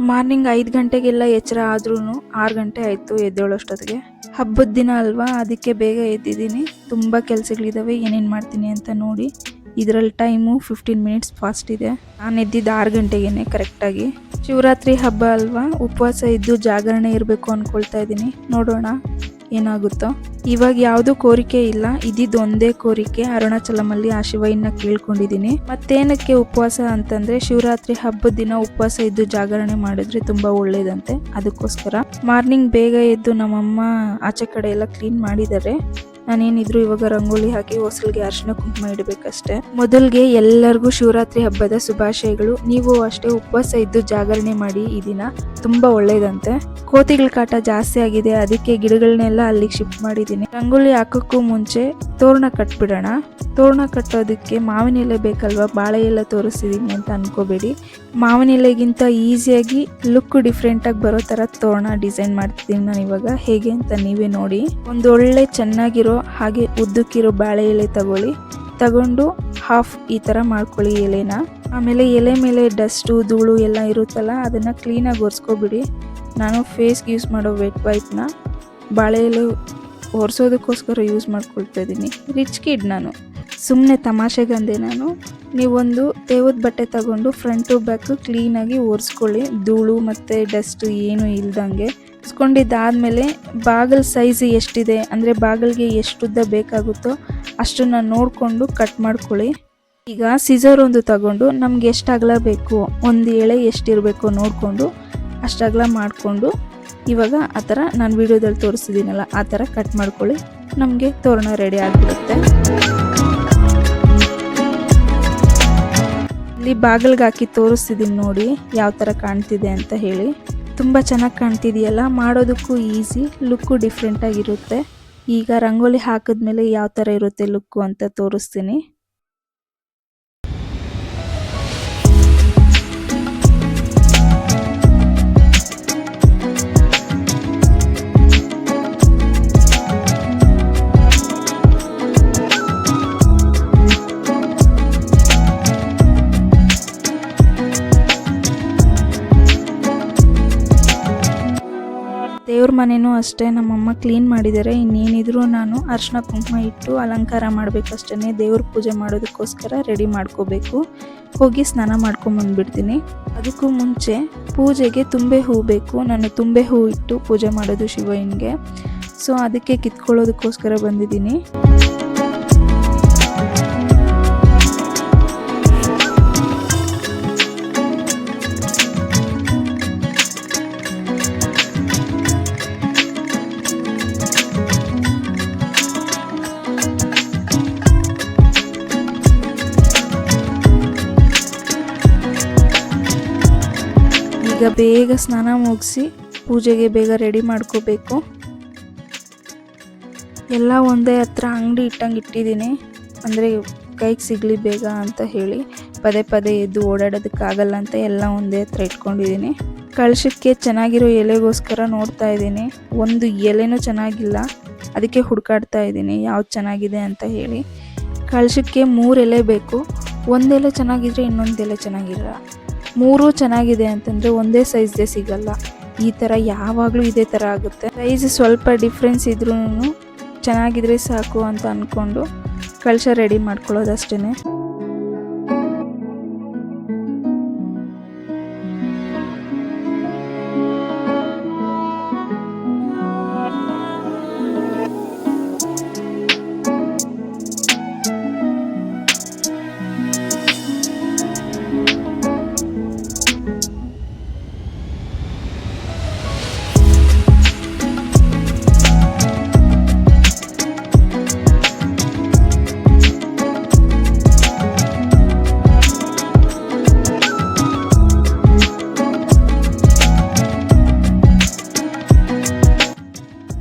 Morning ಐದು ಗಂಟೆಗೆಲ್ಲ ಎಚ್ಚರ ಆದ್ರೂ ಆರು ಗಂಟೆ ಆಯಿತು ಎದ್ದೇಳೋಷ್ಟೊತ್ತಿಗೆ. ಹಬ್ಬದ ದಿನ ಅಲ್ವಾ, ಅದಕ್ಕೆ ಬೇಗ ಎದ್ದಿದ್ದೀನಿ. ತುಂಬ ಕೆಲಸಗಳಿದ್ದಾವೆ ಏನೇನು ಮಾಡ್ತೀನಿ ಅಂತ ನೋಡಿ ಇದರಲ್ಲಿ ಟೈಮು ಫಿಫ್ಟೀನ್ ಮಿನಿಟ್ಸ್ ಫಾಸ್ಟ್ ಇದೆ. ನಾನು ಎದ್ದಿದ್ದು ಆರು ಗಂಟೆಗೇನೆ ಕರೆಕ್ಟಾಗಿ ಶಿವರಾತ್ರಿ ಹಬ್ಬ ಅಲ್ವಾ, ಉಪವಾಸ ಇದ್ದು ಜಾಗರಣೆ ಇರಬೇಕು ಅಂದ್ಕೊಳ್ತಾ ಇದ್ದೀನಿ. ನೋಡೋಣ. ಏನಾಗುತ್ತೋ? ಇವಾಗ ಯಾವುದು ಕೋರಿಕೆ ಇಲ್ಲ. ಇದಿದ್ದು ಒಂದೇ ಕೋರಿಕೆ. ಅರುಣಾಚಲಮಲ್ಲಿ ಆ ಶಿವಯ್ಯನ ಕೇಳ್ಕೊಂಡಿದ್ದೀನಿ. ಮತ್ತೇನಕ್ಕೆ ಉಪವಾಸ ಅಂತಂದ್ರೆ ಶಿವರಾತ್ರಿ ಹಬ್ಬದ ದಿನ ಉಪವಾಸ ಇದ್ದು ಜಾಗರಣೆ ಮಾಡಿದ್ರೆ ತುಂಬಾ ಒಳ್ಳೇದಂತೆ. ಅದಕ್ಕೋಸ್ಕರ ಮಾರ್ನಿಂಗ್ ಬೇಗ ಎದ್ದು ನಮ್ಮಮ್ಮ ಆಚೆ ಕಡೆ ಎಲ್ಲ ಕ್ಲೀನ್ ಮಾಡಿದ್ದಾರೆ. ನಾನೇನಿದ್ರು ಇವಾಗ ರಂಗೋಲಿ ಹಾಕಿ ಹೊಸಲ್ಗೆ ಅರಿಶಿನ ಕುಂಕುಮ ಇಡಬೇಕಷ್ಟೇ. ಮೊದಲಿಗೆ ಎಲ್ಲರಿಗೂ ಶಿವರಾತ್ರಿ ಹಬ್ಬದ ಶುಭಾಶಯಗಳು. ನೀವು ಅಷ್ಟೇ ಉಪವಾಸ ಇದ್ದು ಜಾಗರಣೆ ಮಾಡಿ ಈ ದಿನ ತುಂಬಾ ಒಳ್ಳೇದಂತೆ. ಕೋತಿಗಳ ಕಾಟ ಜಾಸ್ತಿ ಆಗಿದೆ, ಅದಕ್ಕೆ ಗಿಡಗಳನ್ನೆಲ್ಲ ಅಲ್ಲಿಗೆ ಶಿಫ್ಟ್ ಮಾಡಿದ್ದೀನಿ. ರಂಗೋಲಿ ಹಾಕೋಕ್ಕೂ ಮುಂಚೆ ತೋರಣ ಕಟ್ಬಿಡೋಣ. ತೋರಣ ಕಟ್ಟೋದಕ್ಕೆ ಮಾವಿನ ಎಲೆ ಬೇಕಲ್ವಾ? ಬಾಳೆ ಎಲೆ ತೋರಿಸಿದೀನಿ ಅಂತ ಅನ್ಕೋಬೇಡಿ. ಮಾವಿನ ಎಲೆಗಿಂತ ಈಸಿಯಾಗಿ ಲುಕ್ ಡಿಫ್ರೆಂಟ್ ಆಗಿ ಬರೋ ತರ ತೋರಣ ಡಿಸೈನ್ ಮಾಡ್ತಿದ್ದೀನಿ ನಾನು ಇವಾಗ ಹೇಗೆ ಅಂತ ನೀವೇ ನೋಡಿ. ಒಂದೊಳ್ಳೆ ಚೆನ್ನಾಗಿರೋ ಹಾಗೆ ಉದ್ದಕ್ಕಿರೋ ಬಾಳೆ ಎಲೆ ತಗೊಳ್ಳಿ. ತಗೊಂಡು ಹಾಫ್ ಈ ಥರ ಮಾಡ್ಕೊಳ್ಳಿ ಎಲೆನ. ಆಮೇಲೆ ಎಲೆ ಮೇಲೆ ಡಸ್ಟು ಧೂಳು ಎಲ್ಲ ಇರುತ್ತಲ್ಲ, ಅದನ್ನು ಕ್ಲೀನಾಗಿ ಒರೆಸ್ಕೊಬಿಡಿ. ನಾನು ಫೇಸ್ಗೆ ಯೂಸ್ ಮಾಡೋ ವೆಟ್ ವೈಪ್ನ ಬಾಳೆ ಎಲೆ ಒರೆಸೋದಕ್ಕೋಸ್ಕರ ಯೂಸ್ ಮಾಡ್ಕೊಳ್ತಾ ಇದ್ದೀನಿ. ರಿಚ್ ಕಿಡ್ ನಾನು. ಸುಮ್ಮನೆ ತಮಾಷೆಗಂದೆ ನಾನು. ನೀವೊಂದು ತೇವದ ಬಟ್ಟೆ ತಗೊಂಡು ಫ್ರಂಟು ಬ್ಯಾಕು ಕ್ಲೀನಾಗಿ ಒರೆಸ್ಕೊಳ್ಳಿ. ಧೂಳು ಮತ್ತು ಡಸ್ಟು ಏನೂ ಇಲ್ದಂಗೆ. ಒರೆಸ್ಕೊಂಡಿದ್ದಾದಮೇಲೆ ಬಾಗಿಲ್ ಸೈಜ್ ಎಷ್ಟಿದೆ, ಅಂದರೆ ಬಾಗಿಲಿಗೆ ಎಷ್ಟು ಉದ್ದ ಬೇಕಾಗುತ್ತೋ ಅಷ್ಟನ್ನು ನೋಡಿಕೊಂಡು ಕಟ್ ಮಾಡ್ಕೊಳ್ಳಿ. ಈಗ ಸಿಸರ್ ಒಂದು ತಗೊಂಡು ನಮ್ಗೆ ಎಷ್ಟು ಅಗಲ ಬೇಕು, ಒಂದು ಎಳೆ ಎಷ್ಟಿರಬೇಕು ನೋಡಿಕೊಂಡು ಅಷ್ಟು ಅಗಲ ಮಾಡಿಕೊಂಡು ಇವಾಗ ಆ ಥರ ನಾನು ವಿಡಿಯೋದಲ್ಲಿ ತೋರಿಸಿದ್ದೀನಲ್ಲ, ಆ ಥರ ಕಟ್ ಮಾಡ್ಕೊಳ್ಳಿ. ನಮಗೆ ತೋರಣ ರೆಡಿ ಆಗಿಬಿಡುತ್ತೆ. ಇಲ್ಲಿ ಬಾಗಿಲ್ಗೆ ಹಾಕಿ ತೋರಿಸ್ತಿದ್ದೀನಿ ನೋಡಿ, ಯಾವ ಥರ ಕಾಣ್ತಿದೆ ಅಂತ ಹೇಳಿ. ತುಂಬ ಚೆನ್ನಾಗಿ ಕಾಣ್ತಿದೆಯಲ್ಲ? ಮಾಡೋದಕ್ಕೂ ಈಸಿ, ಲುಕ್ಕು ಡಿಫ್ರೆಂಟಾಗಿರುತ್ತೆ ಈಗ ರಂಗೋಲಿ ಹಾಕಿದ್ಮೇಲೆ ಯಾವ ಥರ ಇರುತ್ತೆ ಲುಕ್ಕು ಅಂತ ತೋರಿಸ್ತೀನಿ. ದೇವ್ರ ಮನೆನೂ ಅಷ್ಟೇ, ನಮ್ಮಮ್ಮ ಕ್ಲೀನ್ ಮಾಡಿದ್ದಾರೆ ಇನ್ನೇನಿದ್ರು ನಾನು ಅರ್ಶಿನ ಕುಂಕುಮ ಇಟ್ಟು ಅಲಂಕಾರ ಮಾಡಬೇಕಷ್ಟೇ ದೇವ್ರ ಪೂಜೆ ಮಾಡೋದಕ್ಕೋಸ್ಕರ ರೆಡಿ ಮಾಡ್ಕೋಬೇಕು. ಹೋಗಿ ಸ್ನಾನ ಮಾಡ್ಕೊಂಬಂದ್ಬಿಡ್ತೀನಿ ಅದಕ್ಕೂ ಮುಂಚೆ ಪೂಜೆಗೆ ತುಂಬೆ ಹೂ ಬೇಕು. ನಾನು ತುಂಬೆ ಹೂ ಇಟ್ಟು ಪೂಜೆ ಮಾಡೋದು ಶಿವಯ್ಯನಿಗೆ ಸೊ ಅದಕ್ಕೆ ಕಿತ್ಕೊಳ್ಳೋದಕ್ಕೋಸ್ಕರ ಬಂದಿದ್ದೀನಿ. ಬೇಗ ಸ್ನಾನ ಮುಗಿಸಿ ಪೂಜೆಗೆ ಬೇಗ ರೆಡಿ ಮಾಡ್ಕೋಬೇಕು. ಎಲ್ಲ ಒಂದೇ ಹತ್ರ ಅಂಗಡಿ ಇಟ್ಟಂಗೆ ಇಟ್ಟಿದ್ದೀನಿ. ಅಂದರೆ ಕೈಗೆ ಸಿಗಲಿ ಬೇಗ ಅಂತ ಹೇಳಿ ಪದೇ ಪದೇ ಎದ್ದು ಓಡಾಡೋದಕ್ಕಾಗಲ್ಲ ಅಂತ ಎಲ್ಲ ಒಂದೇ ಹತ್ರ ಇಟ್ಕೊಂಡಿದ್ದೀನಿ. ಕಳಶಕ್ಕೆ ಚೆನ್ನಾಗಿರೋ ಎಲೆಗೋಸ್ಕರ ನೋಡ್ತಾ ಇದ್ದೀನಿ. ಒಂದು ಎಲೆನೂ ಚೆನ್ನಾಗಿಲ್ಲ. ಅದಕ್ಕೆ ಹುಡುಕಾಡ್ತಾ ಇದ್ದೀನಿ ಯಾವ್ದು ಚೆನ್ನಾಗಿದೆ ಅಂತ ಹೇಳಿ. ಕಳಶಕ್ಕೆ ಮೂರು ಎಲೆ ಬೇಕು. ಒಂದೆಲೆ ಚೆನ್ನಾಗಿದ್ರೆ ಇನ್ನೊಂದು ಎಲೆ ಚೆನ್ನಾಗಿರಲ್ಲ. ಮೂರು ಚೆನ್ನಾಗಿದೆ ಅಂತಂದರೆ ಒಂದೇ ಸೈಜ್ದೇ ಸಿಗಲ್ಲ. ಈ ಥರ ಯಾವಾಗಲೂ ಇದೇ ಥರ ಆಗುತ್ತೆ. ಸೈಜ್ ಸ್ವಲ್ಪ ಡಿಫ್ರೆನ್ಸ್ ಇದ್ರೂ ಚೆನ್ನಾಗಿದ್ರೆ ಸಾಕು ಅಂತ ಅಂದ್ಕೊಂಡು ಕಳಶ ರೆಡಿ ಮಾಡ್ಕೊಳ್ಳೋದಷ್ಟೇ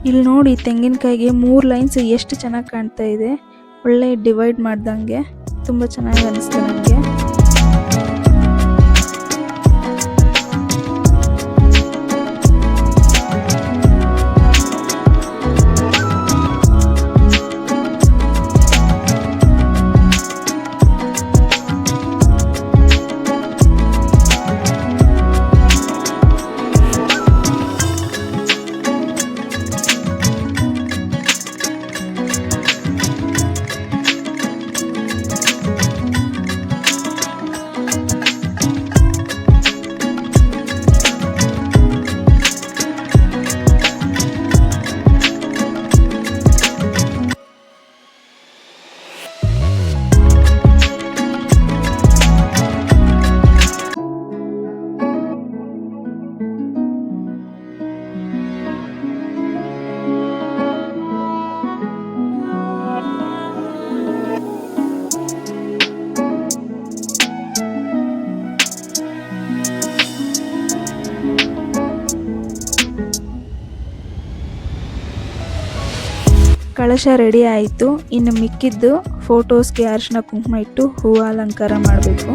ಇಲ್ಲಿ ನೋಡಿ, ತೆಂಗಿನಕಾಯಿಗೆ ಮೂರು ಲೈನ್ಸ್ ಎಷ್ಟು ಚೆನ್ನಾಗಿ ಕಾಣ್ತಾ ಇದೆ. ಒಳ್ಳೆ ಡಿವೈಡ್ ಮಾಡ್ದಂಗೆ. ತುಂಬ ಚೆನ್ನಾಗಿ ಅನಿಸ್ತು ಕಳಶ ರೆಡಿ ಆಯಿತು. ಇನ್ನು ಮಿಕ್ಕಿದ್ದು ಫೋಟೋಸ್ಗೆ ಅರಿಶಿನ ಕುಂಕುಮ ಇಟ್ಟು ಹೂವು ಅಲಂಕಾರ ಮಾಡಬೇಕು.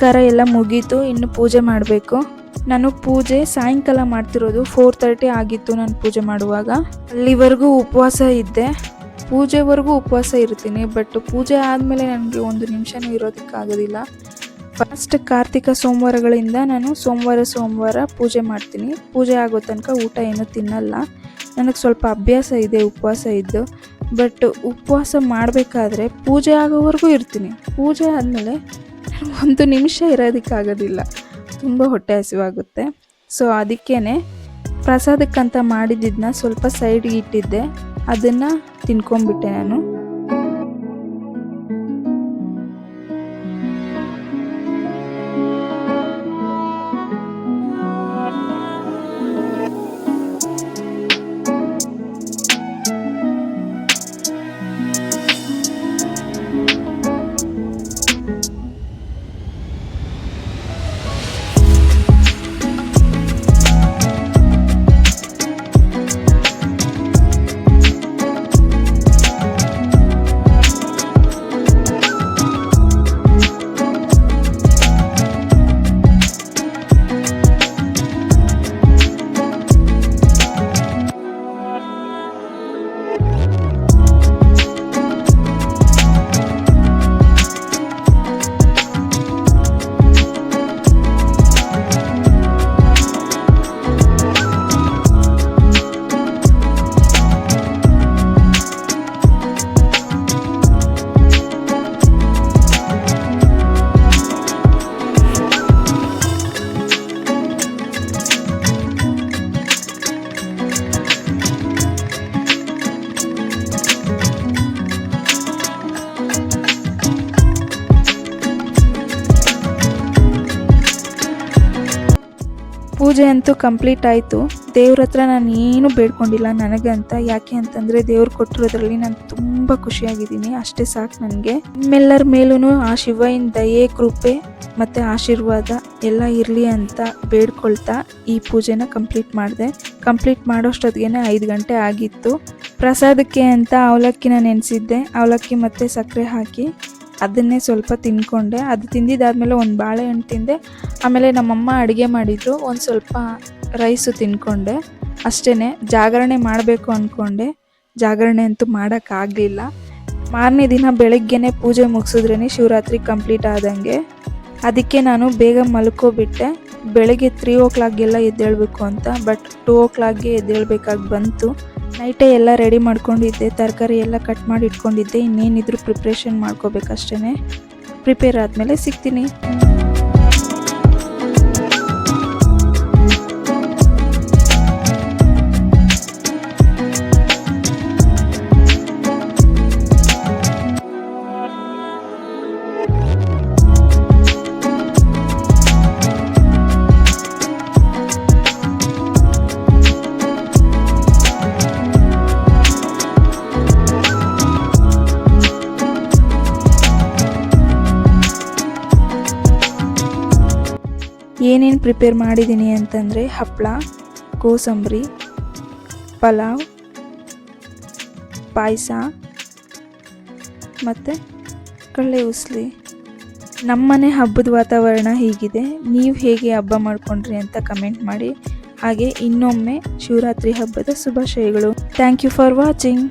ಅಲಂಕಾರ ಎಲ್ಲ ಮುಗೀತು, ಇನ್ನು ಪೂಜೆ ಮಾಡಬೇಕು. ನಾನು ಪೂಜೆ ಸಾಯಂಕಾಲ ಮಾಡ್ತಿರೋದು ಫೋರ್ ತರ್ಟಿ ಆಗಿತ್ತು ನಾನು ಪೂಜೆ ಮಾಡುವಾಗ. ಅಲ್ಲಿವರೆಗೂ ಉಪವಾಸ ಇದ್ದೆ. ಪೂಜೆವರೆಗೂ ಉಪವಾಸ ಇರ್ತೀನಿ ಬಟ್ ಪೂಜೆ ಆದಮೇಲೆ ನನಗೆ ಒಂದು ನಿಮಿಷನೂ ಇರೋದಕ್ಕಾಗೋದಿಲ್ಲ. ಫಸ್ಟ್ ಕಾರ್ತಿಕ ಸೋಮವಾರಗಳಿಂದ ನಾನು ಸೋಮವಾರ ಸೋಮವಾರ ಪೂಜೆ ಮಾಡ್ತೀನಿ. ಪೂಜೆ ಆಗೋ ತನಕ ಊಟ ಏನು ತಿನ್ನಲ್ಲ. ನನಗೆ ಸ್ವಲ್ಪ ಅಭ್ಯಾಸ ಇದೆ, ಉಪವಾಸ ಇದ್ದು. ಬಟ್ ಉಪವಾಸ ಮಾಡಬೇಕಾದ್ರೆ ಪೂಜೆ ಆಗೋವರೆಗೂ ಇರ್ತೀನಿ. ಪೂಜೆ ಆದಮೇಲೆ ಒಂದು ನಿಮಿಷ ಇರೋದಕ್ಕಾಗೋದಿಲ್ಲ. ತುಂಬ ಹೊಟ್ಟೆ ಹಸಿವಾಗುತ್ತೆ. ಸೊ ಅದಕ್ಕೇ ಪ್ರಸಾದಕ್ಕಂತ ಮಾಡಿದ್ದನ್ನ ಸ್ವಲ್ಪ ಸೈಡ್ಗೆ ಇಟ್ಟಿದ್ದೆ. ಅದನ್ನು ತಿನ್ಕೊಂಡ್ಬಿಟ್ಟೆ ನಾನು. ಪೂಜೆ ಅಂತೂ ಕಂಪ್ಲೀಟ್ ಆಯಿತು. ದೇವ್ರ ಹತ್ರ ನಾನು ಏನು ಬೇಡ್ಕೊಂಡಿಲ್ಲ ನನಗಂತ ಯಾಕೆ ಅಂತಂದರೆ ದೇವ್ರು ಕೊಟ್ಟಿರೋದ್ರಲ್ಲಿ ನಾನು ತುಂಬ ಖುಷಿಯಾಗಿದ್ದೀನಿ. ಅಷ್ಟೇ ಸಾಕು ನನಗೆ. ನಿಮ್ಮೆಲ್ಲರ ಮೇಲೂ ಆ ಶಿವನ ದಯೆ, ಕೃಪೆ ಮತ್ತು ಆಶೀರ್ವಾದ ಎಲ್ಲ ಇರಲಿ ಅಂತ ಬೇಡ್ಕೊಳ್ತಾ ಈ ಪೂಜೆನ ಕಂಪ್ಲೀಟ್ ಮಾಡಿದೆ. ಕಂಪ್ಲೀಟ್ ಮಾಡೋಷ್ಟೊತ್ತಿಗೆ ಐದು ಗಂಟೆ ಆಗಿತ್ತು. ಪ್ರಸಾದಕ್ಕೆ ಅಂತ ಅವಲಕ್ಕಿನ ನೆನೆಸಿದ್ದೆ. ಅವಲಕ್ಕಿ ಮತ್ತು ಸಕ್ಕರೆ ಹಾಕಿ. ಅದನ್ನೇ ಸ್ವಲ್ಪ ತಿನ್ಕೊಂಡೆ. ಅದು ತಿಂದಿದ್ದಾದಮೇಲೆ ಒಂದು ಬಾಳೆಹಣ್ಣು ತಿಂದೆ. ಆಮೇಲೆ ನಮ್ಮಮ್ಮ ಅಡುಗೆ ಮಾಡಿದ್ರು. ಒಂದು ಸ್ವಲ್ಪ ರೈಸು ತಿನ್ಕೊಂಡೆ. ಅಷ್ಟೇ ಜಾಗರಣೆ ಮಾಡಬೇಕು ಅಂದ್ಕೊಂಡೆ ಜಾಗರಣೆ ಅಂತೂ ಮಾಡೋಕ್ಕಾಗಲಿಲ್ಲ ಮಾರನೇ ದಿನ ಬೆಳಗ್ಗೆನೇ ಪೂಜೆ ಮುಗಿಸಿದ್ರೇ ಶಿವರಾತ್ರಿ ಕಂಪ್ಲೀಟ್ ಆದಂಗೆ. ಅದಕ್ಕೆ ನಾನು ಬೇಗ ಮಲ್ಕೋಬಿಟ್ಟೆ. ಬೆಳಗ್ಗೆ ತ್ರೀ ಓ ಕ್ಲಾಕ್ಗೆಲ್ಲ ಎದ್ದೇಳಬೇಕು ಅಂತ ಬಟ್ ಟೂ ಓ ಕ್ಲಾಕ್ಗೆ ಎದ್ದೇಳಬೇಕಾಗಿ ಬಂತು. ನೈಟೇ ಎಲ್ಲ ರೆಡಿ ಮಾಡ್ಕೊಂಡಿದ್ದೆ, ತರಕಾರಿ ಎಲ್ಲ ಕಟ್ ಮಾಡಿ ಇಟ್ಕೊಂಡಿದ್ದೆ, ಇನ್ನೇನಿದ್ರು ಪ್ರಿಪ್ರೇಷನ್ ಮಾಡ್ಕೋಬೇಕಷ್ಟೇ ಪ್ರಿಪೇರ್ ಆದಮೇಲೆ ಸಿಗ್ತೀನಿ. ಏನೇನು ಪ್ರಿಪೇರ್ ಮಾಡಿದ್ದೀನಿ ಅಂತಂದರೆ ಹಪ್ಪಳ ಕೋಸಂಬರಿ, ಪಲಾವ್, ಪಾಯಸ, ಮತ್ತು ಕಳ್ಳೆ ಉಸ್ಲಿ. ನಮ್ಮನೆ ಹಬ್ಬದ ವಾತಾವರಣ ಹೀಗಿದೆ. ನೀವು ಹೇಗೆ ಹಬ್ಬ ಮಾಡ್ಕೊಂಡ್ರಿ ಅಂತ ಕಮೆಂಟ್ ಮಾಡಿ. ಹಾಗೆ ಇನ್ನೊಮ್ಮೆ ಶಿವರಾತ್ರಿ ಹಬ್ಬದ ಶುಭಾಶಯಗಳು. Thank you for watching